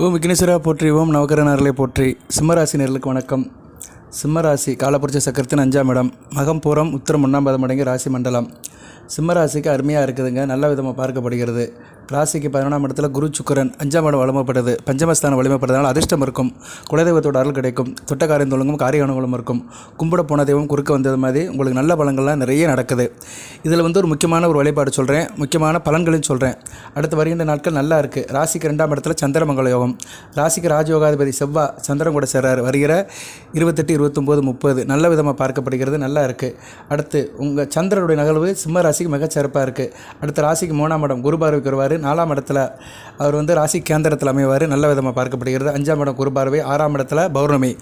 ஓம் விக்னேஸ்வரா போற்றி ஓம் நவகரனார்களை போற்றி. சிம்மராசி நேர்களுக்கு வணக்கம். சிம்மராசி காலப்புரட்சி சக்கரத்தின் அஞ்சாம் இடம். மகம் பூரம் உத்திரம் ஒன்றாம் பதம் அடங்கிய ராசி மண்டலம். சிம்மராசிக்கு அருமையாக இருக்குதுங்க. நல்ல விதமாக பார்க்கப்படுகிறது. ராசிக்கு பதினொன்றாம் இடத்துல குரு சுக்கரன் அஞ்சாம் இடம் வலிமைப்படுது பஞ்சமஸ்தானம் வலிமைப்படுறதுனால அதிர்ஷ்டம் இருக்கும். குலதெய்வத்தோட அருள் கிடைக்கும். தொட்டக்காரியம் தொழுங்கும் காரிய அனுகூலம் இருக்கும். கும்பிட போன தெய்வம் குறுக்க வந்தது மாதிரி உங்களுக்கு நல்ல பலன்கள்லாம் நிறைய நடக்குது. இதில் வந்து ஒரு முக்கியமான ஒரு வழிபாடு சொல்கிறேன் முக்கியமான பலன்களையும் சொல்கிறேன் அடுத்து வருகின்ற நாட்கள் நல்லா இருக்குது ராசிக்கு ரெண்டாம் இடத்துல சந்திரமங்கல யோகம். ராசிக்கு ராஜயோகாதிபதி செவ்வா சந்திரன் கூட சேர்றார். வருகிற இருபத்தெட்டு இருபத்தொம்போது முப்பது நல்ல விதமாக பார்க்கப்படுகிறது. நல்லா இருக்குது அடுத்து உங்கள் சந்திரனுடைய நகர்வு சிம்ம ராசிக்கு மிகச்சிறப்பாக இருக்குது அடுத்த ராசிக்கு மூணாம் இடம் குரு பார்வைக்கு வருவார். நாலாம் இடத்துல அவர் வந்து ராசி கேந்திரத்தில் அமைவார். நல்ல விதமாக பார்க்கப்படுகிறது. அஞ்சாம் இடம் குரு பார்வை ஆறாம் இடத்துல பௌர்ணமி.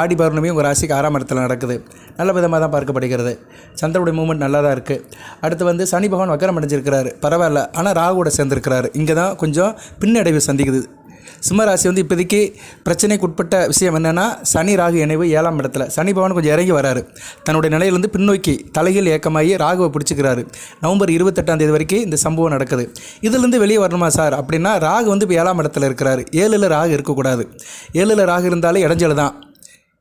ஆடி பௌர்ணமி உங்கள் ராசிக்கு ஆறாம் இடத்துல நடக்குது. நல்ல விதமாக தான் பார்க்கப்படுகிறது. சந்திரனுடைய மூமெண்ட் நல்லா தான் இருக்குது அடுத்து வந்து சனி பகவான் வக்கரம் அடைஞ்சிருக்கிறார். பரவாயில்ல. ஆனால் ராகுவோட சேர்ந்துருக்கிறாரு. இங்கே தான் கொஞ்சம் பின்னடைவு சந்திக்குது. சிம்மராசி வந்து இப்போதைக்கு பிரச்சனைக்கு உட்பட்ட விஷயம் என்னென்னா சனி ராகு இணைவு ஏழாம் இடத்துல. சனி பவன் கொஞ்சம் இறங்கி வராரு. தன்னுடைய நிலையிலிருந்து பின்னோக்கி தலைகள் ஏக்கமாகி ராகுவை பிடிச்சிக்கிறாரு. நவம்பர் இருபத்தெட்டாம் தேதி வரைக்கும் இந்த சம்பவம் நடக்குது. இதுலேருந்து வெளியே வரணுமா சார்? அப்படின்னா ராகு வந்து இப்போ ஏழாம் இடத்துல இருக்கிறாரு. ஏழில் ராகு இருக்கக்கூடாது. ஏழில் ராகு இருந்தாலே இடைஞ்சல் தான்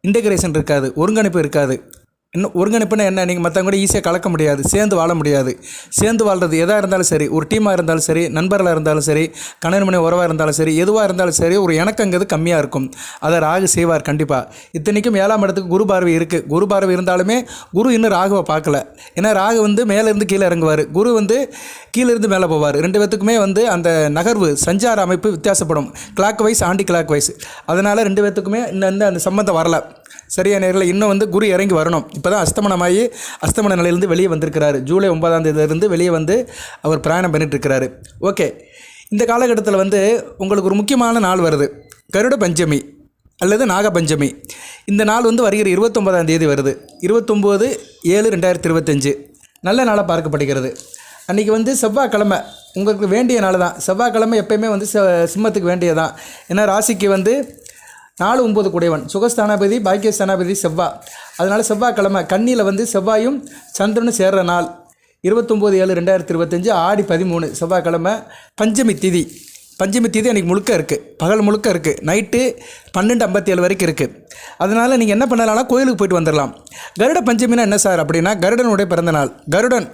இன்டகிரேஷன் இருக்காது. ஒருங்கிணைப்பு இருக்காது. இன்னும் ஒருங்கிணைப்புனா என்ன? நீங்கள் மற்றவங்க கூட ஈஸியாக கலக்க முடியாது சேர்ந்து வாழ முடியாது. சேர்ந்து வாழ்றது எதாக இருந்தாலும் சரி ஒரு டீமாக இருந்தாலும் சரி நண்பர்களாக இருந்தாலும் சரி கணவன் மனை உறவாக இருந்தாலும் சரி எதுவாக இருந்தாலும் சரி ஒரு இணக்கங்கிறது கம்மியாக இருக்கும். அதை ராகு செய்வார் கண்டிப்பாக இத்தனைக்கும் ஏழாம் இடத்துக்கு குரு பார்வை இருக்குது குரு பார்வை இருந்தாலுமே குரு இன்னும் ராகுவை பார்க்கல. ஏன்னா ராகு வந்து மேலேருந்து கீழே இறங்குவார். குரு வந்து கீழே இருந்து மேலே போவார். ரெண்டு பேத்துக்குமே வந்து அந்த நகர்வு சஞ்சார அமைப்பு வித்தியாசப்படும். Clockwise anticlockwise அதனால் ரெண்டு பேத்துக்குமே இன்னும் அந்த சம்மந்தம் வரல. சரியான நேரில் இன்னும் வந்து குரு இறங்கி வரணும். இப்போ தான் அஸ்தமனமாகி அஸ்தமன நிலையிலேருந்து வெளியே வந்திருக்கிறாரு. ஜூலை ஒன்பதாம் தேதியிலிருந்து வெளியே வந்து அவர் பிரயாணம் பண்ணிட்டுருக்கிறாரு. ஓகே. இந்த காலகட்டத்தில் வந்து உங்களுக்கு ஒரு முக்கியமான நாள் வருது. கருட பஞ்சமி அல்லது நாகபஞ்சமி இந்த நாள் வந்து வருகிற இருபத்தொம்பதாம் தேதி வருது. இருபத்தொம்போது ஏழு ரெண்டாயிரத்தி இருபத்தஞ்சு நல்ல நாளாக பார்க்கப்படுகிறது. அன்றைக்கி வந்து செவ்வாய்க்கிழமை உங்களுக்கு வேண்டிய நாள் தான் செவ்வாய்க்கிழமை எப்பயுமே வந்து சிம்மத்துக்கு வேண்டியதான் ஏன்னா ராசிக்கு வந்து நாலு ஒம்பது குடைவன் சுகஸ்தானாபதி பாக்கியஸ்தானாபதி செவ்வாய் அதனால் செவ்வாய்க்கிழமை கண்ணியில் வந்து செவ்வாயும் சந்திரனும் சேர்ற நாள். இருபத்தொம்போது ஏழு ரெண்டாயிரத்தி இருபத்தஞ்சு ஆடி பதிமூணு செவ்வாய்க்கிழமை பஞ்சமி திதி. பஞ்சமி தேதி அன்றைக்கி முழுக்க இருக்குது பகல் முழுக்க இருக்குது நைட்டு பன்னெண்டு ஐம்பத்தி ஏழு வரைக்கும் இருக்குது அதனால் நீங்கள் என்ன பண்ணலாம்னா கோயிலுக்கு போயிட்டு வந்துடலாம். கருட பஞ்சமினா என்ன சார் அப்படின்னா கருடனுடைய பிறந்த நாள். கருடன்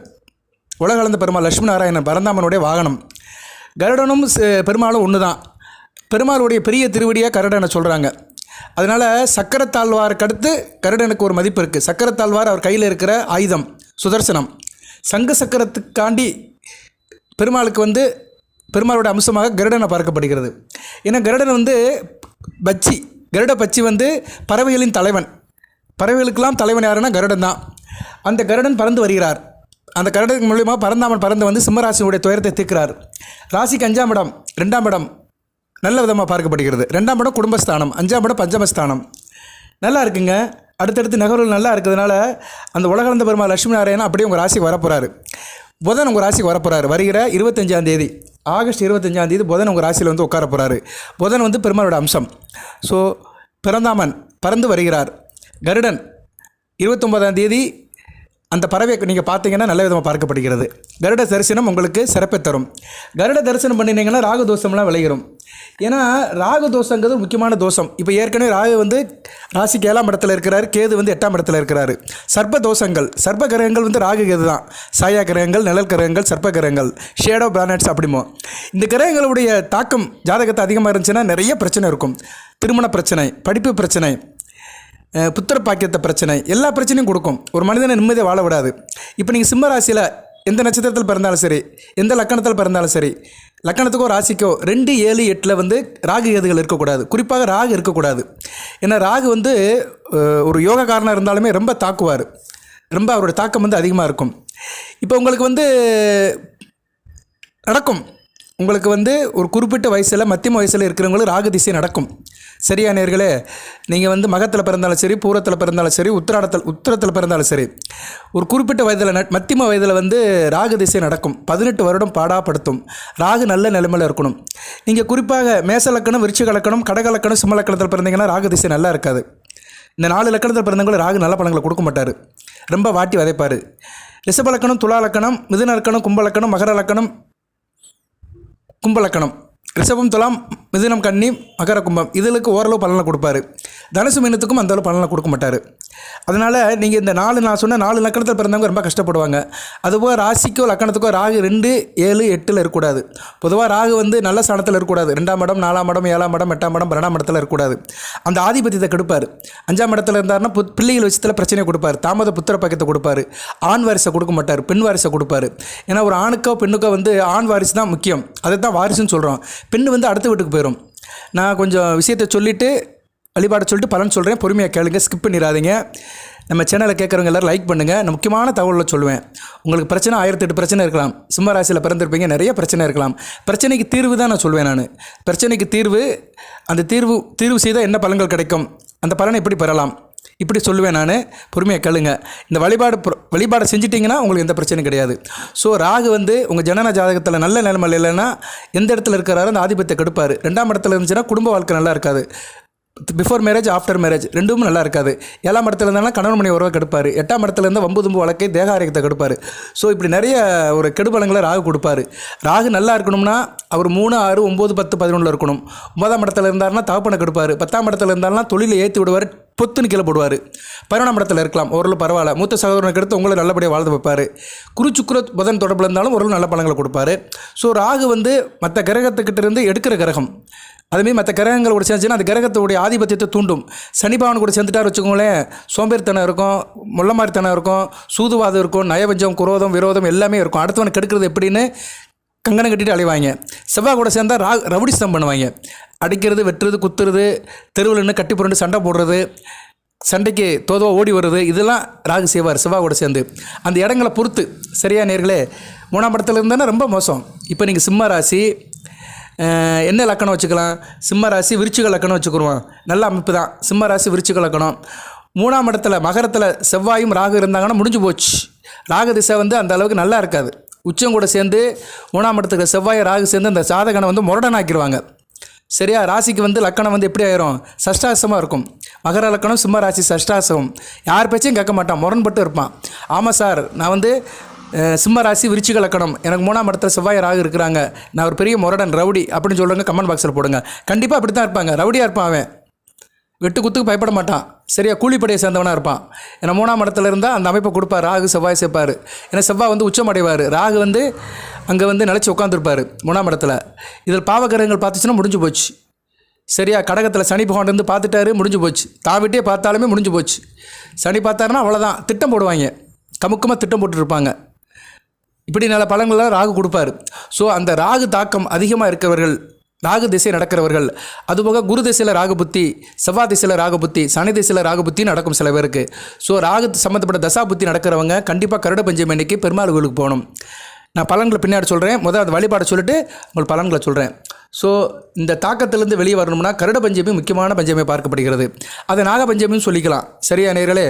உலகளந்த பெருமாள் லட்சுமி நாராயணன் பரந்தாமனுடைய வாகனம். கருடனும் பெருமாளும் ஒன்று தான் பெருமாளுடைய பெரிய திருவடியாக கருடனை சொல்கிறாங்க அதனால் சக்கரத்தாழ்வாருக்கு அடுத்து கருடனுக்கு ஒரு மதிப்பு இருக்குது சக்கரத்தாழ்வார் அவர் கையில் இருக்கிற ஆயுதம் சுதர்சனம். சங்க சக்கரத்துக்காண்டி பெருமாளுக்கு வந்து பெருமாளோட அம்சமாக கருடனை பார்க்கப்படுகிறது. ஏன்னா கருடன் வந்து பச்சி கருட பச்சி வந்து பறவைகளின் தலைவன். பறவைகளுக்கெல்லாம் தலைவன் யாருன்னா கருடன் தான். அந்த கருடன் பறந்து வருகிறார். அந்த கருடன் மூலியமாக பறந்தாமல் பறந்து வந்து சிம்மராசியுடைய துயரத்தை தீர்க்கிறார். ராசிக்கு அஞ்சாம் இடம் ரெண்டாம் இடம். நல்ல விதமாக பார்க்கப்படுகிறது. ரெண்டாம் படம் குடும்பஸ்தானம் அஞ்சாம் படம் பஞ்சமஸ்தானம். நல்லா இருக்குங்க. அடுத்தடுத்து நகர்வுகள் நல்லா இருக்கிறதுனால அந்த உலகளந்த பெருமாள் லட்சுமி நாராயணன் அப்படியே உங்கள் ராசிக்கு வரப்போகிறாரு புதன் உங்கள் ராசிக்கு வரப்போகிறாரு வருகிற இருபத்தஞ்சாம் தேதி ஆகஸ்ட் இருபத்தஞ்சாம் தேதி புதன் உங்கள் ராசியில் வந்து உட்கார போகிறாரு புதன் வந்து பெருமாளோட அம்சம். ஸோ பிறந்தாமன் பறந்து வருகிறார். கருடன் இருபத்தொன்பதாம் தேதி அந்த பறவை நீங்கள் பார்த்தீங்கன்னா நல்ல விதமாக பார்க்கப்படுகிறது. கருட தரிசனம் உங்களுக்கு சிறப்பை தரும். கருட தரிசனம் பண்ணினீங்கன்னா ராகு தோஷம்லாம் விளைகிறோம் ஏன்னா ராகு தோஷங்கிறது முக்கியமான தோஷம். இப்போ ஏற்கனவே ராகு வந்து ராசிக்கு ஏழாம் இடத்துல இருக்கிறாரு கேது வந்து எட்டாம் இடத்துல இருக்கிறாரு. சர்ப்ப தோஷங்கள் சர்ப்ப கிரகங்கள் வந்து ராகு கேது தான். சாயா கிரகங்கள் நிழல் கிரகங்கள் சர்ப்ப கிரகங்கள் ஷேடோ பிளானட்ஸ் அப்படிமோ. இந்த கிரகங்களுடைய தாக்கம் ஜாதகத்தை அதிகமாக இருந்துச்சுன்னா நிறைய பிரச்சனை இருக்கும். திருமண பிரச்சனை படிப்பு பிரச்சனை புத்திர பாக்கியத்தை பிரச்சனை எல்லா பிரச்சனையும் கொடுக்கும். ஒரு மனிதனை நிம்மதியாக வாழ விடாது. இப்போ நீங்கள் சிம்ம ராசியில் எந்த நட்சத்திரத்தில் பிறந்தாலும் சரி எந்த லக்கணத்தில் பிறந்தாலும் சரி லக்கணத்துக்கோ ராசிக்கோ ரெண்டு ஏழு எட்டில் வந்து ராகு கேதுகள் இருக்கக்கூடாது. குறிப்பாக ராகு இருக்கக்கூடாது. ஏன்னா ராகு வந்து ஒரு யோகக்காரனாக இருந்தாலுமே ரொம்ப தாக்குவார். ரொம்ப அவரோட தாக்கம் வந்து அதிகமாக இருக்கும். இப்போ உங்களுக்கு வந்து நடக்கும். உங்களுக்கு வந்து ஒரு குறிப்பிட்ட வயசில் மத்தியம வயசில் இருக்கிறவங்களுக்கு ராகு திசை நடக்கும். சரியா நேர்களே? நீங்கள் வந்து மகத்தில் பிறந்தாலும் சரி பூரத்தில் பிறந்தாலும் சரி உத்திராடத்தில் உத்திரத்தில் பிறந்தாலும் சரி ஒரு குறிப்பிட்ட வயதில் ந- மத்தியம வயதில் வந்து ராகு திசை நடக்கும். பதினெட்டு வருடம் பாடாப்படுத்தும். ராகு நல்ல நிலைமையில் இருக்கணும். நீங்கள் குறிப்பாக மேச லக்கணம் விருச்சிக லக்கணம் கடக சிம்ம லக்கணத்தில் பிறந்தீங்கன்னா ராகு திசை நல்லா இருக்காது. இந்த நாலு லக்கணத்தில் பிறந்தவங்களும் ராகு நல்ல பலன்களை கொடுக்க மாட்டார். ரொம்ப வாட்டி வதைப்பார். ரிஷபலக்கணம் துளாலக்கணம் துலா லக்கணம் மிதுன லக்கணம் கும்பலக்கணம் மகர லக்கணம் கும்பலக்கணம் ரிஷபம் துலாம் மிதுனம் கன்னி மகர கும்பம். இதுகளுக்கு ஓரளவு பலனை கொடுப்பாரு. தனுசு மீனத்துக்கும் அந்த அளவு பலனை கொடுக்க மாட்டார். அதனால் நீங்கள் இந்த நாலு நான் சொன்ன நாலு லக்கணத்தில் பிறந்தவங்க ரொம்ப கஷ்டப்படுவாங்க. அதுபோக ராசிக்கோ லக்கணத்துக்கோ ராகு ரெண்டு ஏழு எட்டில் இருக்கக்கூடாது. பொதுவாக ராகு வந்து நல்ல ஸ்தானத்தில் இருக்கக்கூடாது. ரெண்டாம் இடம் நாலாம் இடம் ஏழாம் இடம் எட்டாம் இடம் பன்னெண்டாம் இடத்துல இருக்கக்கூடாது. அந்த ஆதிபத்தியத்தை கெடுப்பார். அஞ்சாம் இடத்துல இருந்தாருன்னா புத் பிள்ளைகள் விஷயத்தில் பிரச்சனையை கொடுப்பார். தாமத புத்திர பக்கத்தை கொடுப்பார். ஆண் வாரிசை கொடுக்க மாட்டார். பெண் வாரிசை கொடுப்பார். ஏன்னா ஒரு ஆணுக்கோ பெண்ணுக்கோ வந்து ஆண் வாரிசு தான் முக்கியம். அதை தான் வாரிசுன்னு சொல்கிறோம் பெண் வந்து அடுத்த வீட்டுக்கு போயிடும் நான் கொஞ்சம் விஷயத்தை சொல்லிவிட்டு வழிபாட சொல்லிட்டு பலன் சொல்கிறேன் பொறுமையாக கேளுங்க ஸ்கிப் பண்ணிடாதீங்க. நம்ம சேனலை கேட்குறவங்க எல்லோரும் லைக் பண்ணுங்கள் நான் முக்கியமான தகவலில் சொல்லுவேன். உங்களுக்கு பிரச்சனை ஆயிரத்தெட்டு பிரச்சனை இருக்கலாம். சிம்ம ராசியில் பிறந்திருப்பீங்க நிறைய பிரச்சனை இருக்கலாம். பிரச்சனைக்கு தீர்வு தான் நான் சொல்வேன் நான். பிரச்சனைக்கு தீர்வு அந்த தீர்வு தீர்வு செய்தால் என்ன பலன்கள் கிடைக்கும்? அந்த பலனை எப்படி பெறலாம்? இப்படி சொல்லுவேன் நான். பொறுமையாக கேளுங்க. இந்த வழிபாடு பொ- வழிபாடை செஞ்சிட்டிங்கன்னா உங்களுக்கு எந்த பிரச்சனையும் கிடையாது. ஸோ ராகு வந்து உங்கள் ஜனன ஜாதகத்தில் நல்ல நிலைமையில் இல்லைன்னா எந்த இடத்துல இருக்கிறாரோ அந்த ஆதிபத்தியம் கெடுப்பார். ரெண்டாம் இடத்துல இருந்துச்சுன்னா குடும்ப வாழ்க்கை நல்லா இருக்காது. பிஃபோர் மேரேஜ் ஆஃப்டர் மேரேஜ் ரெண்டும் நல்லா இருக்காது. ஏழாம் இடத்துல இருந்தாலும் கணவன் மணி உறவை கெடுப்பார். எட்டாம் இடத்துல இருந்தால் வம்பு தும்பு வழக்கை தேக ஆரோக்கியத்தை கெடுப்பார். ஸோ இப்படி நிறைய ஒரு கெடுபலங்களை ராகு கொடுப்பாரு. ராகு நல்லா இருக்கணும்னா அவர் மூணு ஆறு ஒம்பது பத்து பதினொன்றில் இருக்கணும். ஒன்பதாம் இடத்துல இருந்தாருன்னா தகப்பனை கெடுப்பார். பத்தாம் இடத்துல இருந்தாலும் தொழிலை ஏற்றி விடுவார் பொத்துன்னு கீழே போடுவார். பதினொன்றாம் இடத்துல இருக்கலாம் ஓரளவு பரவாயில்ல. மூத்த சகோதரனுக்கு எடுத்து உங்களை நல்லபடியாக வாழ்ந்து வைப்பார். குரு சுக்கிர புதன் தொடர்பில் இருந்தாலும் ஓரளவு நல்ல பழங்களை கொடுப்பாரு. ஸோ ராகு வந்து மற்ற கிரகத்துக்கிட்ட இருந்து எடுக்கிற கிரகம். அதுமாரி மற்ற கிரகங்கள் கூட சேர்ந்துச்சுன்னா அந்த கிரகத்துடைய ஆதிபத்தியத்தை தூண்டும். சனி பகவான் கூட சேர்ந்துட்டார் வச்சுக்கோங்களேன். சோம்பேறித்தனம் இருக்கும் முள்ளமாரித்தனம் இருக்கும் சூதுவாதம் இருக்கும் நயவஞ்சம் குரோதம் விரோதம் எல்லாமே இருக்கும். அடுத்தவன் கெடுக்கிறது எப்படின்னு கங்கணம் கட்டிட்டு அலைவாங்க. செவ்வாய் கூட சேர்ந்தால் ரா ரவுடிசம் பண்ணுவாங்க. அடிக்கிறது வெட்டுறது குத்துறது தெருவில் நின்று கட்டி புரண்டு சண்டை போடுறது சண்டைக்கு தோதுவாக ஓடி வருது இதெல்லாம் ராகு செய்வார் செவ்வாய் கூட சேர்ந்து. அந்த இடங்களை பொறுத்து சரியா நேர்களே மூணாம் படத்தில் இருந்தேன்னா ரொம்ப மோசம். இப்போ நீங்கள் சிம்ம ராசி என்ன லக்கணம் வச்சுக்கலாம்? சிம்ம ராசி விருச்சிக லக்கணம் வச்சுக்கிருவோம். நல்ல அமைப்பு தான். சிம்ம ராசி விருச்சிக லக்கணம். மூணாம் இடத்துல மகரத்தில் செவ்வாயும் ராகு இருந்தாங்கன்னா முடிஞ்சு போச்சு. ராகு திசை வந்து அந்த அளவுக்கு நல்லா இருக்காது. உச்சம் கூட சேர்ந்து மூணாம் இடத்துக்கு செவ்வாய் ராகு சேர்ந்து அந்த சாதகனை வந்து முரடனாக்கிடுவாங்க சரியா? ராசிக்கு வந்து லக்கணம் வந்து எப்படி ஆயிரும்? சஷ்டாசமாக இருக்கும். மகர லக்கணம் சிம்ம ராசி சஷ்டாசம் யார் பேச்சையும் கேட்க மாட்டான். முரண்பட்டு இருப்பான். ஆமாம் சார் நான் வந்து சிம்ம ராசி விருச்சிக லக்கணம். எனக்கு மூணாம் இடத்துல செவ்வாய் ராகு இருக்கிறாங்க. நான் ஒரு பெரிய முரடன் ரவுடி அப்படின்னு சொல்கிறவங்க கமெண்ட் பாக்ஸில் போடுங்க. கண்டிப்பாக அப்படி தான் இருப்பாங்க. ரவுடியாக இருப்பான் அவன். வெட்டு குத்துக்கு பயப்பட மாட்டான். சரியா கூலிப்படையை சேர்ந்தவனாக இருப்பான். ஏன்னா மூணாம் இடத்துல இருந்தால் அந்த அமைப்பை கொடுப்பார். ராகு செவ்வாய் சேர்ப்பார். ஏன்னா செவ்வாய் வந்து உச்சம் அடைவார் ராகு வந்து அங்கே வந்து நிலச்சி உட்காந்துருப்பார் மூணாம் இடத்துல. இதில் பாவகிரகங்கள் பார்த்துச்சுன்னா முடிஞ்சு போச்சு. சரியா கடகத்தில் சனி பகவான் இருந்து பார்த்துட்டாரு முடிஞ்சு போச்சு. தாவிட்டே பார்த்தாலுமே முடிஞ்சு போச்சு. சனி பார்த்தாருன்னா அவ்வளோதான் திட்டம் போடுவாங்க. கமுக்கமாக திட்டம் போட்டுருப்பாங்க. இப்படி நல்ல பலன்கள்லாம் ராகு கொடுப்பாரு. ஸோ அந்த ராகு தாக்கம் அதிகமாக இருக்கிறவர்கள் ராகு திசை நடக்கிறவர்கள் அதுபோக குரு திசையில் ராகு புத்தி செவ்வாய் திசையில் ராகு புத்தி சனி திசையில் ராகு புத்தி நடக்கும் சில பேருக்கு. ஸோ ராகு சம்மந்தப்பட்ட தசா புத்தி நடக்கிறவங்க கண்டிப்பாக கருட பஞ்சமி அன்னைக்கு பெருமாள் கோயிலுக்கு போகணும். நான் பலன்களை பின்னாடி சொல்கிறேன் முதல் அந்த வழிபாடை சொல்லிட்டு உங்களுக்கு பலன்களை சொல்கிறேன் ஸோ இந்த தாக்கத்திலேருந்து வெளியே வரணும்னா கருட பஞ்சமி முக்கியமான பஞ்சமி பார்க்கப்படுகிறது. அதை நாக பஞ்சமின்னு சொல்லிக்கலாம். சரியா நேர்களே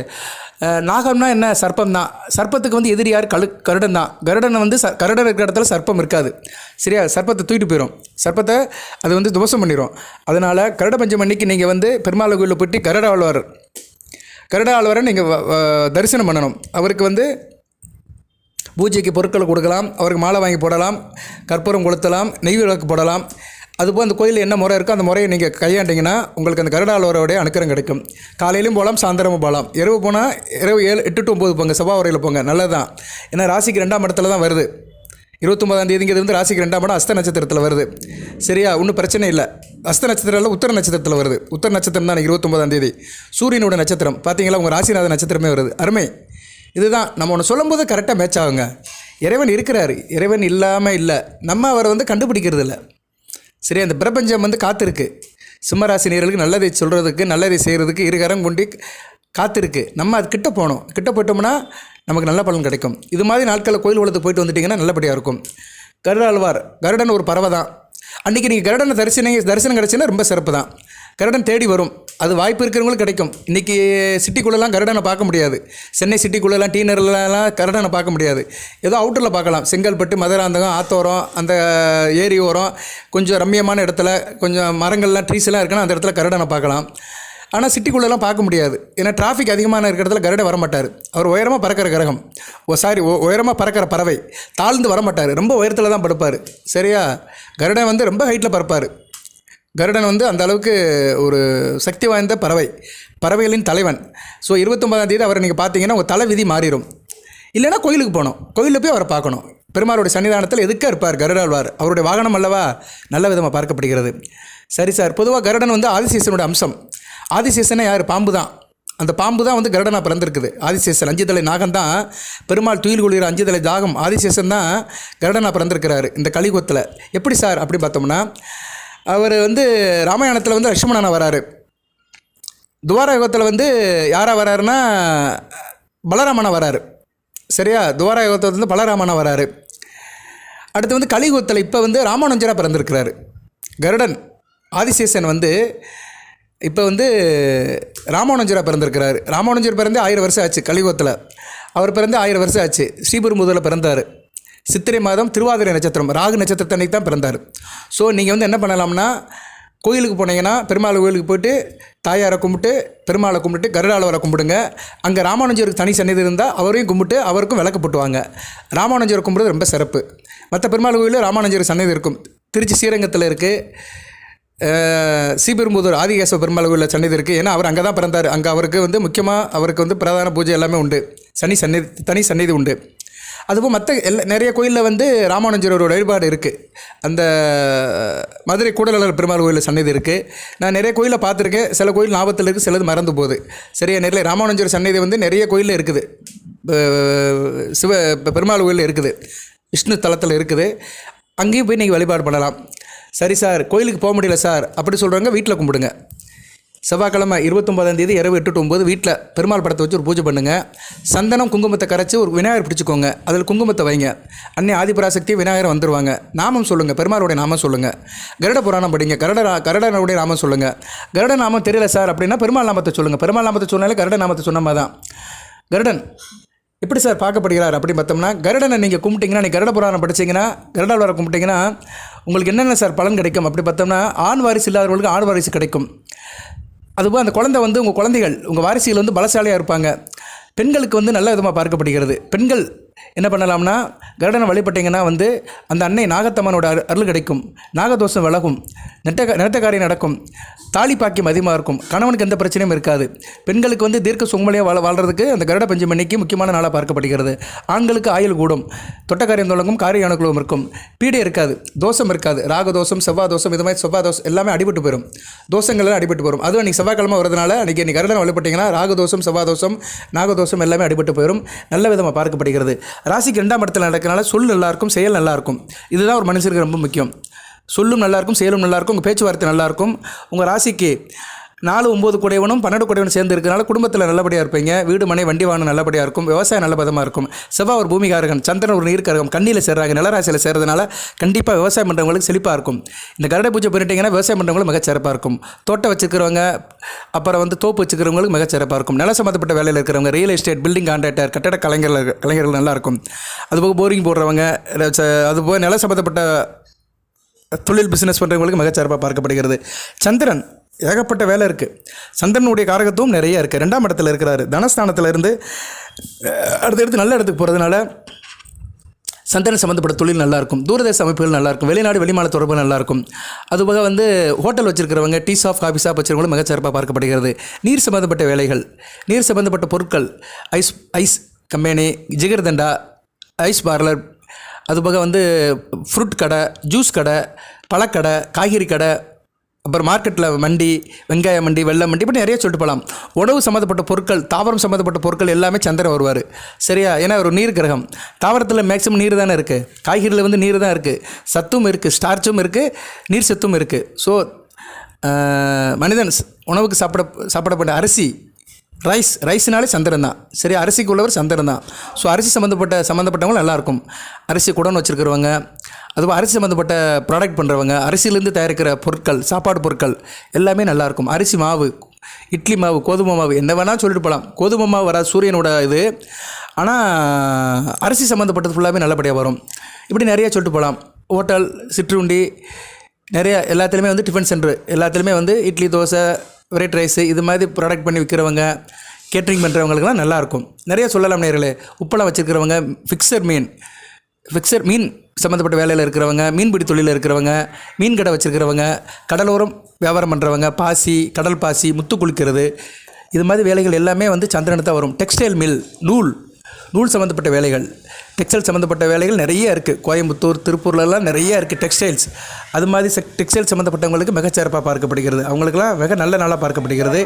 நாகம்னா என்ன? சர்ப்பம் தான் சர்ப்பத்துக்கு வந்து எதிரி யார்? கழு கருடன் தான். கருடன் வந்து ச கருடன் இருக்கிற இடத்துல சர்ப்பம் இருக்காது. சரியா? சர்ப்பத்தை தூக்கிட்டு போயிடும் சர்ப்பத்தை அது வந்து துவசம் பண்ணிடும் அதனால் கருட பஞ்சம் அன்னைக்கு நீங்கள் வந்து பெருமாள் கோயிலில் போயிட்டு கருட ஆழ்வார் கருட ஆழ்வாரை நீங்கள் தரிசனம் பண்ணணும். அவருக்கு வந்து பூஜைக்கு பொருட்களை கொடுக்கலாம் அவருக்கு மாலை வாங்கி போடலாம் கற்பூரம் கொளுத்தலாம் நெய் விளக்கு போடலாம். அதுபோல் அந்த கோயிலில் என்ன முறை இருக்கோ அந்த முறையை நீங்கள் கையாண்டிங்கன்னா உங்களுக்கு அந்த கருடாளவரோடைய அனுக்கிரம் கிடைக்கும். காலையிலும் போகலாம் சாயந்தரமும் போகலாம். இரவு போனால் இரவு ஏழு எட்டு டு ஒம்பது போங்க செவ்வாய் வரையில் போங்க நல்லது தான் ஏன்னா ராசிக்கு ரெண்டாம் இடத்துல தான் வருது. இருபத்தொம்பதாம் தேதிங்கிறது வந்து ராசிக்கு ரெண்டாம் படம் அஸ்த நட்சத்திரத்தில் வருது. சரியா? ஒன்றும் பிரச்சனை இல்லை. அஸ்த நட்சத்திரம் இல்லை உத்தர நட்சத்திரத்தில் வருது. உத்தர நட்சத்திரம் தான் இருபத்தொம்பதாம் தேதி. சூரியனோட நட்சத்திரம். பார்த்தீங்களா உங்கள் ராசிநாத நட்சத்திரமே வருது. அருமை. இதுதான். நம்ம ஒன்று சொல்லும்போது கரெக்டாக மேட்ச் ஆகுங்க. இறைவன் இருக்கிறாரு. இறைவன் இல்லாமல் இல்லை. நம்ம அவரை வந்து கண்டுபிடிக்கிறது இல்லை சரி அந்த பிரபஞ்சம் வந்து காத்திருக்கு. சிம்மராசி நேயர்களுக்கு நல்லதை சொல்கிறதுக்கு நல்லதை செய்கிறதுக்கு இருகரம் கொண்டு காத்திருக்கு. நம்ம அது கிட்ட போனோம். கிட்ட போயிட்டோம்னா நமக்கு நல்ல பலன் கிடைக்கும். இது மாதிரி நாட்களில் கோயில் குளத்துக்கு போயிட்டு வந்துட்டிங்கன்னா நல்லபடியாக இருக்கும். கருடாழ்வார் கருடன் ஒரு பறவை தான். அன்றைக்கி நீங்கள் கருடனை தரிசனம் தரிசனம் கிடச்சின்னா ரொம்ப சிறப்பு தான் கருடன் தேடி வரும். அது வாய்ப்பு இருக்கிறவங்களுக்கு கிடைக்கும். இன்றைக்கி சிட்டிக்குள்ளெல்லாம் கருடனை பார்க்க முடியாது. சென்னை சிட்டிக்குள்ளெல்லாம் டீனர்லலாம் கருடனை பார்க்க முடியாது. ஏதோ அவுட்டரில் பார்க்கலாம். செங்கல்பட்டு மதுராந்தகம் ஆத்தோரம் அந்த ஏரி ஓரம் கொஞ்சம் ரம்மியமான இடத்துல கொஞ்சம் மரங்கள்லாம் ட்ரீஸ் எல்லாம் இருக்குன்னா அந்த இடத்துல கருடனை பார்க்கலாம். ஆனால் சிட்டிக்குள்ளெல்லாம் பார்க்க முடியாது. ஏன்னா டிராஃபிக் அதிகமான இருக்கிற இடத்துல கருடன் வரமாட்டார். அவர் உயரமாக பறக்கிற கிரகம். ஓ சாரி உயரமாக பறக்கிற பறவை. தாழ்ந்து வரமாட்டார். ரொம்ப உயரத்தில் தான் படுப்பார். சரியா? கருடன் வந்து ரொம்ப ஹைட்டில் பறப்பார். கருடன் வந்து அந்த அளவுக்கு ஒரு சக்தி வாய்ந்த பறவை பறவைகளின் தலைவன். ஸோ இருபத்தொம்பதாம் தேதி அவரை நீங்கள் பார்த்தீங்கன்னா உங்கள் தலை விதி மாறிடும் இல்லைன்னா கோயிலுக்கு போகணும். கோயிலில் போய் அவரை பார்க்கணும். பெருமாளுடைய சன்னிதானத்தில் எதுக்காக இருப்பார்? கருடாழ்வார். அவருடைய வாகனம் அல்லவா? நல்ல விதமாக பார்க்கப்படுகிறது. சரி சார் பொதுவாக கருடன் வந்து ஆதிசீசனுடைய அம்சம். ஆதிசேஷனே யார்? பாம்பு தான். அந்த பாம்பு தான் வந்து கருடனாக பிறந்திருக்குது. ஆதிசேஷன் அஞ்சுதலை நாகம் தான். பெருமாள் துயில் அஞ்சு தலை தாகம். ஆதிசேஷன் தான் கருடனாக பிறந்திருக்கிறாரு இந்த கலிகுத்தில் எப்படி சார்? அப்படி பார்த்தோம்னா அவர் வந்து ராமாயணத்தில் வந்து லட்சுமணனா வராரு. துவாரகத்தில் வந்து யாராக வராருன்னா பலராமனா வராரு. சரியா? துவாரகத்தில் வந்து பலராமனா வராரு. அடுத்து வந்து கலியுகத்தில் இப்போ வந்து ராமானுஜராக பிறந்திருக்கிறாரு. கருடன் ஆதிசேஷன் வந்து இப்போ வந்து ராமானுஜராக பிறந்திருக்கிறாரு. ராமானுஜர் பிறந்து ஆயிரம் வருஷம் ஆச்சு கலியுகத்தில். அவர் பிறந்து ஆயிரம் வருஷம் ஆச்சு. ஸ்ரீபெரும்புதூரில் பிறந்தார். சித்திரை மாதம் திருவாதிரை நட்சத்திரம் ராகு நட்சத்திரத்தன்னைக்கு தான் பிறந்தார். ஸோ நீங்கள் வந்து என்ன பண்ணலாம்னா கோயிலுக்கு போனீங்கன்னா பெருமாள் கோயிலுக்கு போயிட்டு தாயாரை கும்பிட்டு பெருமாளை கும்பிட்டு கருடாளவரை கும்பிடுங்க. அங்கே ராமானுஜருக்கு தனி சன்னிதி இருந்தால் அவரையும் கும்பிட்டு அவருக்கும் விளக்கு போட்டுவாங்க. ராமானுஜரை கும்பிடுறது ரொம்ப சிறப்பு. மற்ற பெருமாள் கோயிலில் ராமானுஜர் சன்னிதி இருக்கும். திருச்சி ஸ்ரீரங்கத்தில் இருக்குது ஸ்ரீபெரும்புதூர் ஆதிகேசவ பெருமாள் கோயிலில் சன்னிதி இருக்குது ஏன்னா அவர் அங்கே தான் பிறந்தார். அங்கே அவருக்கு வந்து முக்கியமாக அவருக்கு வந்து பிரதான பூஜை எல்லாமே உண்டு. சனி சன்னிதி தனி சன்னிதி உண்டு. அதுவும் மற்ற எல்லா நிறைய கோயிலில் வந்து ராமானுஜரோட வழிபாடு இருக்குது அந்த மதுரை கூடலர் பெருமாள் கோயிலில் சன்னதி இருக்குது நான் நிறைய கோயிலில் பார்த்துருக்கேன். சில கோயில் ஞாபகத்தில் இருக்குது சிலது மறந்து போகுது. சரியா? நிறைய ராமானுஜர் சன்னதி வந்து நிறைய கோயிலில் இருக்குது. சிவ பெருமாள் கோயிலில் இருக்குது. விஷ்ணு தலத்தில் இருக்குது. அங்கேயும் போய் நீங்கள் வழிபாடு பண்ணலாம். சரி சார் கோயிலுக்கு போக முடியல சார். அப்படி சொல்கிறவங்க வீட்டில் கும்பிடுங்க. செவ்வாய்க்கிழமை இருபத்தொம்பதாம் தேதி இரவு எட்டு டு ஒம்பது வீட்டில் பெருமாள் படத்தை வச்சு ஒரு பூஜை பண்ணுங்கள் சந்தனம் குங்குமத்தை கரைச்சி ஒரு விநாயகர் பிடிச்சிக்கோங்க. அதில் குங்குமத்தை வைங்க. அன்னை ஆதிபராசக்தி விநாயகர் வந்துருவாங்க. நாமம் சொல்லுங்கள் பெருமாளுடைய நாமம் சொல்லுங்கள் கருட புராணம் படிங்க. கருட கருடனுடைய நாமம் சொல்லுங்கள் கருட நாமம் தெரியல சார் அப்படின்னா பெருமாள் நாமத்தை சொல்லுங்கள் பெருமாள் நாமத்தை சொன்னாலே கருட நாமத்தை சொன்ன மாதிரி தான். கருடன் எப்படி சார் பார்க்கப்படுகிறார் அப்படின்னு பார்த்தோம்னா கருடனை நீங்கள் கும்பிட்டீங்கன்னா நீங்கள் கருட புராணம் படிச்சீங்கன்னா கருடாழ்வாரை கும்பிட்டீங்கன்னா உங்களுக்கு என்னென்ன சார் பலன் கிடைக்கும் அப்படி பார்த்தோம்னா ஆண் வாரிசு இல்லாதவர்களுக்கு ஆண் வாரிசு கிடைக்கும். அதுபோல் அந்த குழந்தை வந்து உங்கள் குழந்தைகள் உங்கள் வாரிசுகள் வந்து பலசாலியாக இருப்பாங்க. பெண்களுக்கு வந்து நல்ல விதமாக பார்க்கப்படுகிறது. பெண்கள் என்ன பண்ணலாம்னா கருடனை வழிபட்டிங்கன்னா வந்து அந்த அன்னை நாகத்தம்மனோட அரு- அருள் கிடைக்கும். நாகதோஷம் விலகும். நெட்ட நிறத்தக்காரி நடக்கும். தாலி பாக்கியம் அதிகமாக இருக்கும். கணவனுக்கு எந்த பிரச்சனையும் இருக்காது. பெண்களுக்கு வந்து தீர்க்க சுகமலையாக வாழ வாழ்கிறதுக்கு அந்த கருட பஞ்சமி அன்னைக்கு முக்கியமான நாளாக பார்க்கப்படுகிறது. ஆண்களுக்கு ஆயுள் கூடும். தொட்டக்காரியம் தொடங்கும் காரிய அணுக்குழுவும் இருக்கும். பீடை இருக்காது. தோஷம் இருக்காது. ராக தோஷம் செவ்வாய் தோஷம் இது மாதிரி செவ்வாய் தோஷம் எல்லாமே அடிபட்டு போயிடும் தோஷங்கள்லாம் அடிபட்டு போயிடும் அதுவும் அன்றைக்கி செவ்வாய்க்கிழமை வரதுனால அன்றைக்கி நீ கருடனை வழிபட்டிங்கன்னா ராகதோஷம் செவ்வாதோஷம் நாகதோஷம் எல்லாமே அடிபட்டு போயிடும் நல்ல விதமாக பார்க்கப்படுகிறது. ராசிக்கு ரெண்டாம் இடத்துல நடக்கிறனால சொல் நல்லாயிருக்கும் செயல் நல்லாயிருக்கும். இதுதான் ஒரு மனுஷருக்கு ரொம்ப முக்கியம். சொல்லும் நல்லாயிருக்கும் செயலும் நல்லாயிருக்கும் உங்கள் பேச்சுவார்த்தை நல்லாயிருக்கும். உங்கள் ராசிக்கு நாலு ஒம்பது குடைவனும் பன்னெண்டு குடைவனும் சேர்ந்து இருக்கனால குடும்பத்தில் நல்லபடியாக இருப்பீங்க. வீடு மனை வண்டி வாகனம் நல்லபடியாக இருக்கும். விவசாயம் நல்ல பதமாக இருக்கும். செவ்வாய் ஒரு பூமிகாரகன் சந்திரன் ஒரு நீர்க்காரகம் கண்ணியில் சேர்றாங்க நிலராசியில் சேர்றதுனால கண்டிப்பாக விவசாயம் பண்ணுறவங்களுக்கு செழிப்பாக இருக்கும். இந்த கருடை பூஜை பண்ணிட்டீங்கன்னா விவசாயம் பண்ணுறவங்களுக்கு மிகச்சிறப்பாக இருக்கும். தோட்டம் வச்சுக்கிறவங்க அப்புறம் வந்து தோப்பு வச்சுக்கிறவங்களுக்கு மிகச்சிறப்பாக இருக்கும். நில சம்மந்தப்பட்ட வேலையில் இருக்கிறவங்க ரியல் எஸ்டேட் பில்டிங் கான்ட்ராக்டர் கட்டட கலைஞர்கள் கலைஞர்கள் நல்லாயிருக்கும் அதுபோக போரிங் போடுறவங்க அதுபோக நில சம்மந்தப்பட்ட தொழில் பிஸ்னஸ் பண்ணுறவங்களுக்கு மிகச்சிறப்பாக பார்க்கப்படுகிறது. சந்திரன் ஏகப்பட்ட வேலை இருக்குது சந்திரனுடைய காரகத்துவம் நிறைய இருக்குது ரெண்டாம் இடத்துல இருக்கிறாரு. தனஸ்தானத்தில் இருந்து அடுத்தடுத்து நல்ல இடத்துக்கு போகிறதுனால சந்திரன் சம்மந்தப்பட்ட தொழில் நல்லாயிருக்கும் தூரதேச அமைப்புகள் நல்லாயிருக்கும் வெளிநாடு வெளிமாநில தொடர்பு நல்லாயிருக்கும் அதுபோக வந்து ஹோட்டல் வச்சிருக்கிறவங்க டீ ஷாப் காஃபி ஷாப் வச்சிருக்கவங்களும் மிகச்சிறப்பாக பார்க்கப்படுகிறது. நீர் சம்மந்தப்பட்ட வேலைகள் நீர் சம்மந்தப்பட்ட பொருட்கள் ice ice company jigarthanda ice parlour அதுபோக வந்து ஃப்ரூட் கடை ஜூஸ் கடை பழக்கடை காய்கறி கடை அப்புறம் மார்க்கெட்டில் மண்டி வெங்காய மண்டி வெள்ளை மண்டி இப்படி நிறைய சொல்லிட்டு போகலாம். உணவு சம்மந்தப்பட்ட பொருட்கள் தாவரம் சம்மந்தப்பட்ட பொருட்கள் எல்லாமே சந்திரன் வருவார். சரியா? ஏன்னா ஒரு நீர் கிரகம். தாவரத்தில் மேக்ஸிமம் நீர் தானே இருக்குது காய்கறியில் வந்து நீர் தான் இருக்குது சத்தும் இருக்குது ஸ்டார்ச்சும் இருக்குது நீர் சத்தும் இருக்குது ஸோ மனிதன் உணவுக்கு சாப்பிட சாப்பிடப்பட்ட அரிசி ரைஸ் ரைஸ்னாலே சந்திரன் தான். சரி அரிசிக்கு உள்ளவர் சந்திரன் தான். ஸோ அரிசி சம்மந்தப்பட்ட சம்மந்தப்பட்டவங்களும் நல்லாயிருக்கும் அரிசி குடோன் வச்சுருக்கிறவங்க அதுவும் அரிசி சம்மந்தப்பட்ட ப்ராடக்ட் பண்ணுறவங்க அரிசியிலேருந்து தயாரிக்கிற பொருட்கள் சாப்பாடு பொருட்கள் எல்லாமே நல்லாயிருக்கும். அரிசி மாவு இட்லி மாவு கோதுமை மாவு என்ன வேணால் சொல்லிட்டு போகலாம். கோதுமை மாவு வராது சூரியனோட இது. ஆனால் அரிசி சம்மந்தப்பட்டது ஃபுல்லாகவே நல்லபடியாக வரும். இப்படி நிறையா சொல்லிட்டு போகலாம். ஹோட்டல் சிற்றுண்டி நிறைய எல்லாத்துலேயுமே வந்து டிஃபன் சென்டர் எல்லாத்துலேயுமே வந்து இட்லி தோசை ஃப்ரைட் ரைஸு இது மாதிரி ப்ராடக்ட் பண்ணி விற்கிறவங்க கேட்ரிங் பண்ணுறவங்களுக்குலாம் நல்லாயிருக்கும். நிறைய சொல்லலாம் நேர்களே உப்பளம் வச்சுருக்கிறவங்க ஃபிக்ஸட் மீன் ஃபிக்சர் மீன் சம்மந்தப்பட்ட வேலையில் இருக்கிறவங்க மீன்பிடி தொழிலில் இருக்கிறவங்க மீன் கடை வச்சுருக்கிறவங்க கடலோரம் வியாபாரம் பண்ணுறவங்க பாசி கடல் பாசி முத்து குளிக்கிறது இது மாதிரி வேலைகள் எல்லாமே வந்து சந்திரனை தான் வரும். டெக்ஸ்டைல் மில் நூல் நூல் சம்மந்தப்பட்ட வேலைகள். டெக்ஸ்டைல் சம்மந்தப்பட்ட வேலைகள் நிறைய இருக்குது கோயம்புத்தூர் திருப்பூர்லலாம் நிறைய இருக்குது டெக்ஸ்டைல்ஸ் அது மாதிரி செக் டெக்ஸ்டைல் சம்மந்தப்பட்டவங்களுக்கு மிகச்சிறப்பாக பார்க்கப்படுகிறது. அவங்களுக்குலாம் மிக நல்ல நாளாக பார்க்கப்படுகிறது.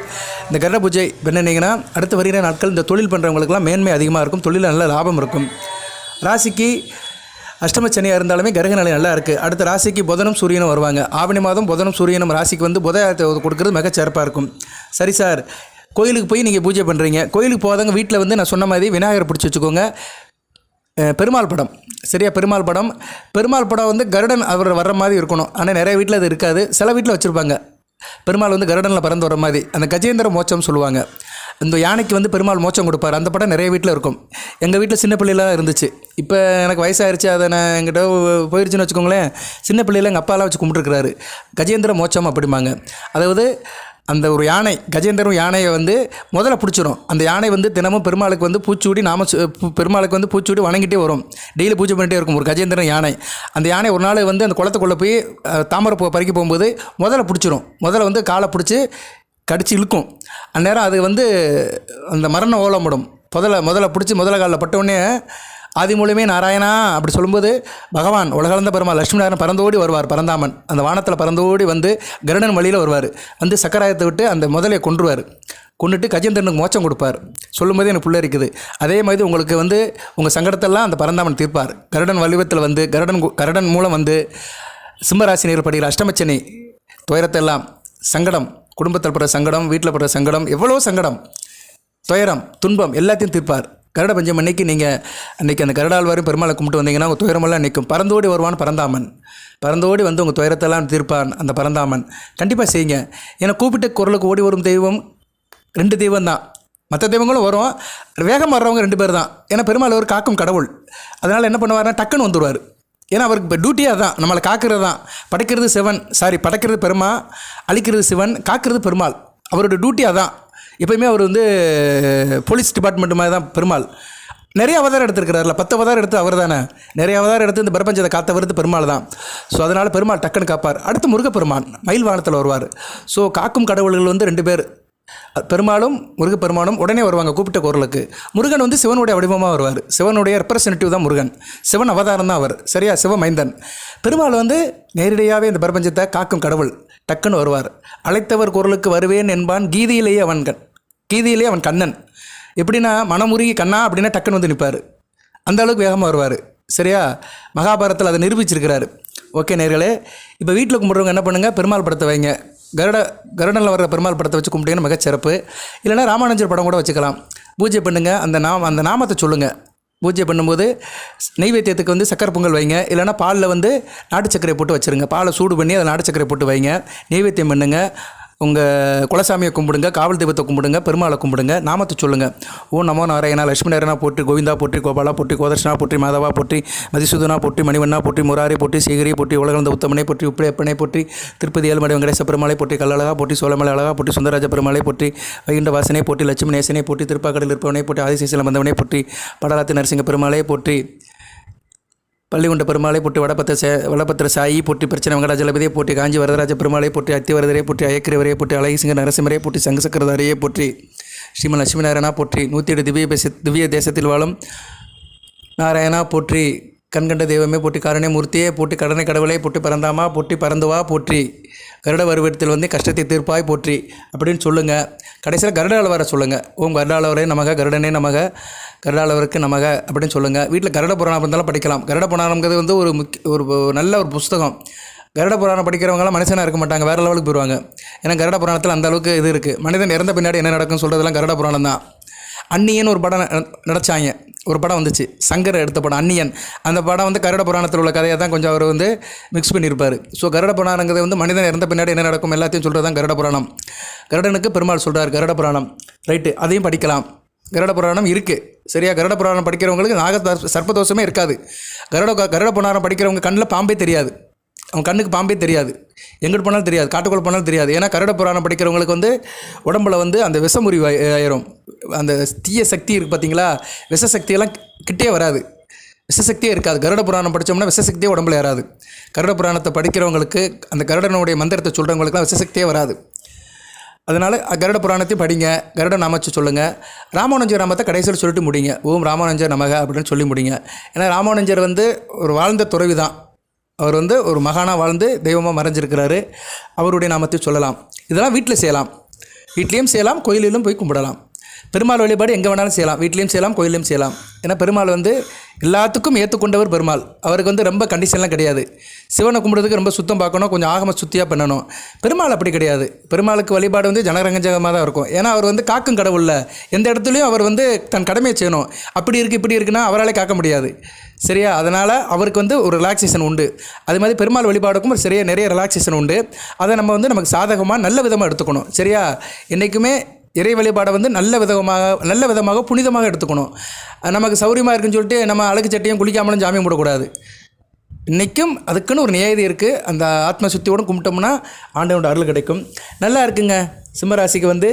இந்த கருட பூஜை என்னன்னீங்கன்னா அடுத்து வருகிற நாட்கள் இந்த தொழில் பண்ணுறவங்களுக்குலாம் மேன்மை அதிகமாக இருக்கும். தொழிலில் நல்ல லாபம் இருக்கும். ராசிக்கு அஷ்டம சனியாக இருந்தாலுமே கிரக நிலை நல்லா இருக்குது அடுத்த ராசிக்கு புதனும் சூரியனும் வருவாங்க. ஆவணி மாதம் புதனும் சூரியனும் ராசிக்கு வந்து புதையத்தை கொடுக்குறது மிக சிறப்பாக இருக்கும். சரி சார் கோயிலுக்கு போய் நீங்கள் பூஜை பண்ணுறீங்க கோயிலுக்கு போகாதவங்க வீட்டில் வந்து நான் சொன்ன மாதிரி விநாயகர் பிடிச்சி வச்சுக்கோங்க. பெருமாள் படம். சரியா பெருமாள் படம். பெருமாள் படம் வந்து கருடன் அவர் வர்ற மாதிரி இருக்கணும். ஆனால் நிறைய வீட்டில் அது இருக்காது. சில வீட்டில் வச்சுருப்பாங்க. பெருமாள் வந்து கருடனில் பறந்து வர மாதிரி. அந்த கஜேந்திர மோட்சம் சொல்லுவாங்க. இந்த யானைக்கு வந்து பெருமாள் மோச்சம் கொடுப்பார். அந்த படம் நிறைய வீட்டில் இருக்கும். எங்கள் வீட்டில் சின்ன பிள்ளைலாம் இருந்துச்சு. இப்போ எனக்கு வயசாயிருச்சு அதை நான் எங்கிட்ட போயிடுச்சுன்னு வச்சுக்கோங்களேன். சின்ன பிள்ளையில் எங்கள் அப்பாலாம் வச்சு கும்பிட்டுருக்கிறாரு. கஜேந்திர மோச்சம் அப்படிம்பாங்க. அதாவது அந்த ஒரு யானை கஜேந்திரம் யானையை வந்து முதல்ல பிடிச்சிரும். அந்த யானை வந்து தினமும் பெருமாளுக்கு வந்து பூச்சூடி நாம பெருமாளுக்கு வந்து பூச்சூடி வணங்கிட்டே வரும். டெய்லி பூஜை பண்ணிகிட்டே இருக்கும். ஒரு கஜேந்திரம் யானை. அந்த யானை ஒரு நாள் வந்து அந்த குளத்துக்குள்ளே போய் தாமரை பூ பறிக்க போகும்போது முதல்ல பிடிச்சிரும். முதல்ல வந்து காலை பிடிச்சி கடிச்சு இழுக்கும். அந்நேரம் அது வந்து அந்த மரண ஓலமிடும் முதல்ல முதல்ல பிடிச்சி முதல்ல காலில் பட்டவுடனே ஆதி மூலமே நாராயணா அப்படி சொல்லும்போது பகவான் உலகளந்த பெருமா லட்சுமி நாராயணன் பறந்தோடி வருவார் பரந்தாமன். அந்த வானத்தில் பறந்தோடி வந்து கருடன் வழியில் வருவார். வந்து சக்கராயத்தை விட்டு அந்த முதலையை கொன்றுவார். கொண்டுட்டு கஜேந்திரனுக்கு மோச்சம் கொடுப்பார். சொல்லும்போது எனக்கு புள்ள இருக்குது. அதே மாதிரி உங்களுக்கு வந்து உங்கள் சங்கடத்தெல்லாம் அந்த பரந்தாமன் தீர்ப்பார். கருடன் வலிவத்தில் வந்து கருடன் கருடன் மூலம் வந்து சிம்மராசினியர் படுகிற அஷ்டமச்சனி துயரத்தெல்லாம் சங்கடம் குடும்பத்தில் படுற சங்கடம் வீட்டில் படுற சங்கடம் எவ்வளோ சங்கடம்? துயரம் துன்பம் எல்லாத்தையும் தீர்ப்பார். கருட பஞ்சம் அன்னைக்கு நீங்கள் அன்றைக்கி அந்த கருடாழ்வாரும் பெருமாளை கும்பிட்டு வந்தீங்கன்னா உங்கள் துயரமெல்லாம் நிற்கும். பறந்தோடி வருவான் பரந்தாமன். பறந்தோடி வந்து உங்கள் துயரத்தெல்லாம் தீர்ப்பான் அந்த பரந்தாமன். கண்டிப்பாக செய்யுங்க. ஏன்னா கூப்பிட்ட குரலுக்கு ஓடி வரும் தெய்வம் ரெண்டு தெய்வம் தான். மற்ற தெய்வங்களும் வரும். வேகம் வர்றவங்க ரெண்டு பேர் தான். ஏன்னா பெருமாள் ஒரு காக்கும் கடவுள். அதனால் என்ன பண்ணுவார்னா டக்குன்னு வந்துடுவார் ஏன்னா அவருக்கு இப்போ டியூட்டியாக தான் நம்மளை காக்கிறது தான் படைக்கிறது சிவன். சாரி படைக்கிறது பெருமா அழிக்கிறது சிவன் காக்கிறது பெருமாள். அவரோட டியூட்டியாக தான் எப்பயுமே அவர் வந்து போலீஸ் டிபார்ட்மெண்ட் மாதிரி தான் பெருமாள். நிறைய அவதாரம் எடுத்திருக்கிறார்ல. பத்து அவதாரம் எடுத்து அவர் தானே. நிறைய அவதாரம் எடுத்து இந்த பிரபஞ்சத்தை காத்தவரது பெருமாள் தான். ஸோ அதனால் பெருமாள் டக்குன்னு காப்பார். அடுத்து முருகப்பெருமான் மயில் வானத்தில் வருவார். ஸோ காக்கும் கடவுள்கள் வந்து ரெண்டு பேர். பெருமாளும் முருகப்பெருமானும் உடனே வருவாங்க கூப்பிட்ட குரலுக்கு. முருகன் வந்து சிவனுடைய வடிவமாக வருவார். சிவனுடைய ரெப்ரசன்டேட்டிவ் தான் முருகன். சிவன் அவதாரம் தான் அவர். சரியா? சிவமைந்தன். பெருமாள் வந்து நேரடியாகவே இந்த பிரபஞ்சத்தை காக்கும் கடவுள். டக்குன்னு வருவார். அழைத்தவர் குரலுக்கு வருவேன் என்பான் கீதியிலேயே அவன் கண் அவன் கண்ணன். எப்படின்னா மனமுருகி கண்ணா அப்படின்னா டக்குன்னு வந்து நிற்பார் அந்த அளவுக்கு வேகமாக வருவார். சரியா? மகாபாரதத்தில் அதை நிரூபிச்சிருக்கிறாரு. ஓகே நேர்களே இப்போ வீட்டில் கும்பிட்றவங்க என்ன பண்ணுங்கள் பெருமாள் படத்தை வைங்க. கருட கருடனில் வர்ற பெருமாள் படத்தை வச்சு கும்பிட்டிங்கன்னா மிகச்சிறப்பு இல்லைன்னா ராமானுஜர் படம் கூட வச்சுக்கலாம். பூஜை பண்ணுங்கள் அந்த நாம அந்த நாமத்தை சொல்லுங்கள் பூஜை பண்ணும்போது நெய்வேத்தியத்துக்கு வந்து சக்கரை பொங்கல் வைங்க. இல்லைன்னா பாலில் வந்து நாட்டு சர்க்கரை போட்டு வச்சுருங்க. பாலை சூடு பண்ணி அதை நாட்டு சர்க்கரை போட்டு வைங்க. நெய்வேத்தியம் பண்ணுங்கள் உங்கள் குலசாமியை கும்பிடுங்க காவல் தெய்வத்தை கும்பிடுங்க பெருமாளை கும்பிடுங்க நாமத்தை சொல்லுங்கள் ஓ நமோ நாராயணா லட்சுமி நாராயணா போற்றி கோவிந்தா போற்றி கோபாலா போற்றி கோதர்ஷனா போற்றி மாதவா போற்றி மதிசூதனா போற்றி மணிவண்ணா போற்றி முராரி போற்றி சேகரி போற்றி உலகந்த உத்தமனை போற்றி உப்பிடையப்பனை போற்றி திருப்பதி ஏழுமலை வெங்கடேச பெருமாளை போற்றி கல்லழகா போற்றி சோழமலை அழகா போற்றி சுந்தரராஜ பெருமாளை போற்றி வைகுண்ட வாசனை போற்றி லட்சுமி நேசனை போற்றி திருப்பாக்கடல் இருப்பவனை போற்றி ஆதிசேசலம் வந்தவனை போற்றி படராத்தி நரசிங்க பெருமாளை போற்றி பள்ளிகுண்ட பெருமாளை போட்டு வடபத்திர சே வடபத்திர சாயி போற்றி பிரச்சனை வெங்கடாஜலபதியை போட்டி காஞ்சி வரதராஜ பெருமாளை போட்டி அத்திவரதரை போட்டி அயக்கிரவரையை போற்றி அழகிசிங்க நரசிம்மரை போற்றி சங்கசக்கரதாரையை போற்றி ஸ்ரீமன் லட்சுமி நாராயணா போற்றி நூற்றி எட்டு திவ்ய பேச திவ்ய தேசத்தில் வாழும் நாராயணா போற்றி கண்கண்ட தெய்வமே போற்றி காரணே மூர்த்தியே போற்றி கடனை கடவுளை போற்றி பறந்தாமா பொட்டி பறந்துவா போற்றி. கருட வருவத்தில் வந்து கஷ்டத்தை தீர்ப்பாய் போற்றி. அப்படின்னு சொல்லுங்கள் கடைசியில் கருடாளவரை சொல்லுங்கள் ஓம் கருடாளவரே நமக கருடனே நமக கருடாளவருக்கு நமக அப்படின்னு சொல்லுங்கள் வீட்டில் கருட புராணம் இருந்தாலும் படிக்கலாம். கருட புராணம்ங்கிறது வந்து ஒரு முக்கிய ஒரு நல்ல ஒரு புஸ்தகம். கருட புராணம் படிக்கிறவங்களாம் மனுஷனாக இருக்க மாட்டாங்க. வேறு லெவலுக்கு போயிடுவாங்க ஏன்னா கருட புராணத்தில் அந்த அளவுக்கு இது இருக்குது மனிதன் இறந்த பின்னாடி என்ன நடக்கும்னு சொல்கிறதெல்லாம் கருட புராணம் தான் அன்னியன்னு ஒரு படம் ந- நடிச்சாங்க. ஒரு படம் வந்துச்சு. சங்கர் எடுத்த படம் அன்னியன் அந்த படம் வந்து கருட புராணத்தில் உள்ள கதையை தான் கொஞ்சம் அவர் வந்து மிக்ஸ் பண்ணியிருப்பார். ஸோ கருட புராணங்கிறது வந்து மனிதன் இறந்த பின்னாடி என்ன நடக்கும் எல்லாத்தையும் சொல்கிறது தான் கருட புராணம். கருடனுக்கு பெருமாள் சொல்கிறார் கருட புராணம். ரைட்டு அதையும் படிக்கலாம். கருட புராணம் இருக்குது சரியா? கருட புராணம் படிக்கிறவங்களுக்கு நாக சர்ப்பதோஷமே இருக்காது. கருட கருட புராணம் படிக்கிறவங்க கண்ணில் பாம்பே தெரியாது. அவன் கண்ணுக்கு பாம்பே தெரியாது. எங்கிட்டு போனாலும் தெரியாது. காட்டுக்குள்ளே போனாலும் தெரியாது. ஏன்னா கருட புராணம் படிக்கிறவங்களுக்கு வந்து உடம்புல வந்து அந்த விஷமுறிவு ஆயிரும். அந்த தீய சக்தி இருக்குது பார்த்தீங்களா விஷ சக்தியெல்லாம் கிட்டே வராது. விஷசக்தியே இருக்காது. கருட புராணம் படித்தோம்னா விஷசக்தியே உடம்புல ஏறாது. கருட புராணத்தை படிக்கிறவங்களுக்கு அந்த கருடனுடைய மந்திரத்தை சொல்கிறவங்களுக்குலாம் விஷசக்தியே வராது. அதனால் கருட புராணத்தையும் படிங்க. கருட நாமச்சு சொல்லுங்கள் ராமானுஜர் நாமத்தை கடைசியில் சொல்லிட்டு முடிங்க. ஓம் ராமானுஜர் நமக அப்படின்னு சொல்லி முடிங்க. ஏன்னா ராமானுஜர் வந்து ஒரு வாழ்ந்த துறவி தான் அவர் வந்து ஒரு மகானாக வாழ்ந்து தெய்வமாக மறைஞ்சிருக்கிறாரு. அவருடைய நாமத்தை சொல்லலாம். இதெல்லாம் வீட்டில் செய்யலாம். வீட்லேயும் செய்யலாம் கோயிலிலும் போய் கும்பிடலாம். பெருமாள் வழிபாடு எங்கே வேணாலும் செய்யலாம். வீட்லேயும் செய்யலாம் கோயிலையும் செய்யலாம். ஏன்னா பெருமாள் வந்து எல்லாத்துக்கும் ஏற்றுக்கொண்டவர் பெருமாள். அவருக்கு வந்து ரொம்ப கண்டிஷன்லாம் கிடையாது. சிவனை கும்பிட்றதுக்கு ரொம்ப சுத்தம் பார்க்கணும் கொஞ்சம் ஆகம சுத்தியாக பண்ணணும். பெருமாள் அப்படி கிடையாது. பெருமாளுக்கு வழிபாடு வந்து ஜனரஞ்சகமாக தான் இருக்கும். ஏன்னா அவர் வந்து காக்கும் கடவுளில். எந்த இடத்துலையும் அவர் வந்து தன் கடமையை செய்யணும். அப்படி இருக்குது இப்படி இருக்குன்னா அவரால் காக்க முடியாது. சரியா? அதனால் அவருக்கு வந்து ஒரு ரிலாக்ஸேஷன் உண்டு. அது மாதிரி பெருமாள் வழிபாடுக்கும் ஒரு சரியாக நிறைய ரிலாக்ஸேஷன் உண்டு. அதை நம்ம வந்து நமக்கு சாதகமாக நல்ல விதமாக எடுத்துக்கணும். சரியா? என்றைக்குமே இறை வழிபாடை வந்து நல்ல விதமாக நல்ல விதமாக புனிதமாக எடுத்துக்கணும். நமக்கு சௌரியமாக இருக்குன்னு சொல்லிட்டு நம்ம அழகு சட்டையும் குளிக்காமலும் ஜாமியம் போடக்கூடாது. இன்றைக்கும் அதுக்குன்னு ஒரு நியாயதி இருக்குது அந்த ஆத்ம சுத்தியோடு கும்பிட்டோம்னா ஆண்டவனோட அருள் கிடைக்கும். நல்லா இருக்குங்க. சிம்மராசிக்கு வந்து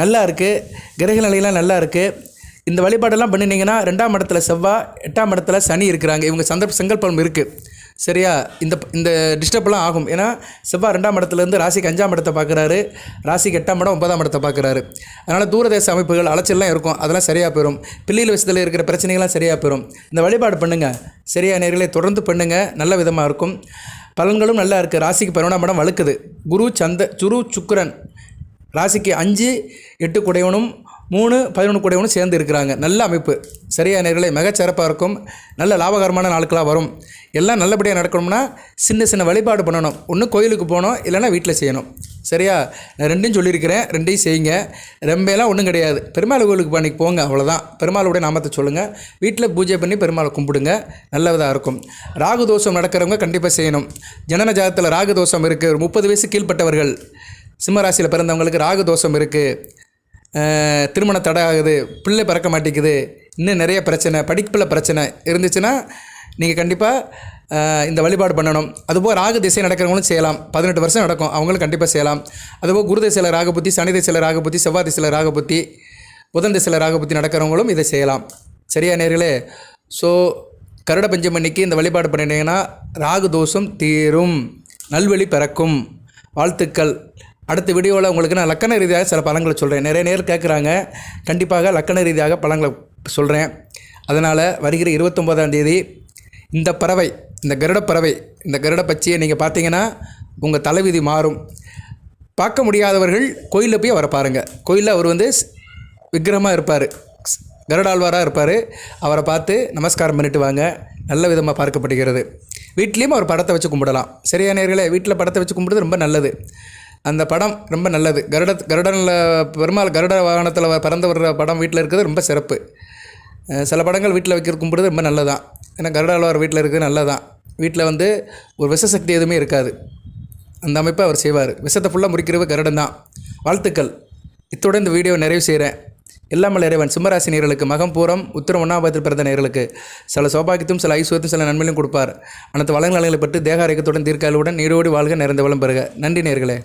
நல்லா இருக்குது கிரக நிலையெல்லாம் நல்லா இருக்குது இந்த வழிபாடெல்லாம் பண்ணினீங்கன்னா ரெண்டாம் இடத்துல செவ்வாய் எட்டாம் இடத்துல சனி இருக்கிறாங்க. இவங்க சந்தர்ப்ப சங்கல்பம் இருக்குது சரியா? இந்த இந்த டிஸ்டர்ப்லாம் ஆகும். ஏன்னா செவ்வாய் ரெண்டாம் இடத்துலேருந்து ராசிக்கு அஞ்சாம் இடத்தை பார்க்குறாரு. ராசிக்கு எட்டாம் இடம் ஒன்பதாம் இடத்தை பார்க்குறாரு. அதனால் தூரதேச அமைப்புகள் அலைச்சல்லாம் இருக்கும். அதெல்லாம் சரியாக போயிடும் பிள்ளைகள் விஷயத்தில் இருக்கிற பிரச்சனைகள்லாம் சரியாக போயிடும் இந்த வழிபாடு பண்ணுங்கள் சரியா நேர்களை தொடர்ந்து பண்ணுங்கள் நல்ல விதமாக இருக்கும். பலன்களும் நல்லா இருக்குது ராசிக்கு பதினொன்றாம் இடம் வழுக்குது குரு சந்த சுரு சுக்கரன். ராசிக்கு அஞ்சு எட்டு குடையவனும் மூணு பதினொன்று குடையவனும் சேர்ந்து இருக்கிறாங்க. நல்ல அமைப்பு. சரியான நேர்களை? மிகச்சிறப்பாக இருக்கும். நல்ல லாபகரமான நாட்களாக வரும். எல்லாம் நல்லபடியாக நடக்கணும்னா சின்ன சின்ன வழிபாடு பண்ணணும். ஒன்று கோயிலுக்கு போகணும் இல்லைன்னா வீட்டில் செய்யணும். சரியா? நான் ரெண்டையும் சொல்லியிருக்கிறேன். ரெண்டையும் செய்யுங்க. ரொம்பலாம் ஒன்றும் கிடையாது. பெருமாள் கோயிலுக்கு பண்ணி போங்க அவ்வளோதான் பெருமாளுடைய நாமத்தை சொல்லுங்கள் வீட்டில் பூஜை பண்ணி பெருமாளை கும்பிடுங்க. நல்லதாக இருக்கும். ராகு தோஷம் நடக்கிறவங்க கண்டிப்பாக செய்யணும். ஜனன ஜாதத்தில் ராகு தோஷம் இருக்குது ஒரு முப்பது வயசு கீழ்ப்பட்டவர்கள். சிம்மராசியில் பிறந்தவங்களுக்கு ராகு தோஷம் இருக்குது திருமண தடை ஆகுது பிள்ளை பிறக்க மாட்டேங்குது இன்னும் நிறைய பிரச்சனை படிப்பில் பிரச்சனை இருந்துச்சுன்னா நீங்கள் கண்டிப்பாக இந்த வழிபாடு பண்ணணும். அதுபோல் ராகு திசை நடக்கிறவங்களும் செய்யலாம். பதினெட்டு வருஷம் நடக்கும் அவங்களும் கண்டிப்பாக செய்யலாம். அதுபோல் குரு திசையில் ராகுபுத்தி சனி திசையில் ராகுபுத்தி செவ்வாய் திசையில் ராகுபுத்தி புதன் திசையில் ராகுபுத்தி நடக்கிறவங்களும் இதை செய்யலாம். சரியா நேர்களே? ஸோ கருட பஞ்சமணிக்கு இந்த வழிபாடு பண்ணிட்டீங்கன்னா ராகு தோஷம் தீரும். நல்வழி பிறக்கும். வாழ்த்துக்கள். அடுத்த வீடியோவில் உங்களுக்கு நான் லக்கண ரீதியாக சில பழங்களை சொல்கிறேன் நிறைய நேர் கேட்குறாங்க. கண்டிப்பாக லக்கண ரீதியாக பழங்களை சொல்கிறேன் அதனால் வருகிற இருபத்தொம்போதாம் தேதி இந்த பறவை இந்த கருட பறவை இந்த கருட பச்சியை நீங்கள் பார்த்தீங்கன்னா உங்கள் தலைவிதி மாறும். பார்க்க முடியாதவர்கள் கோயிலில் போய் அவரை பாருங்கள் கோயிலில் அவர் வந்து விக்கிரமாக இருப்பார். கருடாழ்வாராக இருப்பார். அவரை பார்த்து நமஸ்காரம் பண்ணிட்டு வாங்க. நல்ல விதமாக பார்க்கப்படுகிறது. வீட்லேயும் அவர் படத்தை வச்சு கும்பிடலாம். சரியா நேர்களே வீட்டில் படத்தை வச்சு கும்பிடுறது ரொம்ப நல்லது. அந்த படம் ரொம்ப நல்லது. கருட கருடனில் பெருமாள் கருட வாகனத்தில் பறந்து வர்ற படம் வீட்டில் இருக்கிறது ரொம்ப சிறப்பு. சில படங்கள் வீட்டில் வைக்கிற கும்பிடுறது ரொம்ப நல்லதான் ஏன்னா கருடாழ்வார் வீட்டில் இருக்கிறது நல்லதான் வீட்டில் வந்து ஒரு விஷ சக்தி எதுவுமே இருக்காது. அந்த அமைப்பை அவர் செய்வார். விஷத்தை ஃபுல்லாக முறிக்கிறவர் கருடன் தான் வாழ்த்துக்கள். இத்துடன் இந்த வீடியோ நிறைவு செய்கிறேன் எல்லாமல் இறைவன். சிம்மராசி நேர்களுக்கு மகம் பூரம் உத்திரம் ஒன்றாபத்தில் பிறந்த நேர்களுக்கு சில சௌபாகியத்தும் சில ஐஸ்வரத்தும் சில நன்மையும் கொடுப்பார். அனைத்து வளங்களை பற்றி தேக ஆரோக்கியத்துடன் தீர்க்காலுடன் நீரோடி வாழ்க நிறைந்த வளம் பெறுக. நன்றி நேர்களே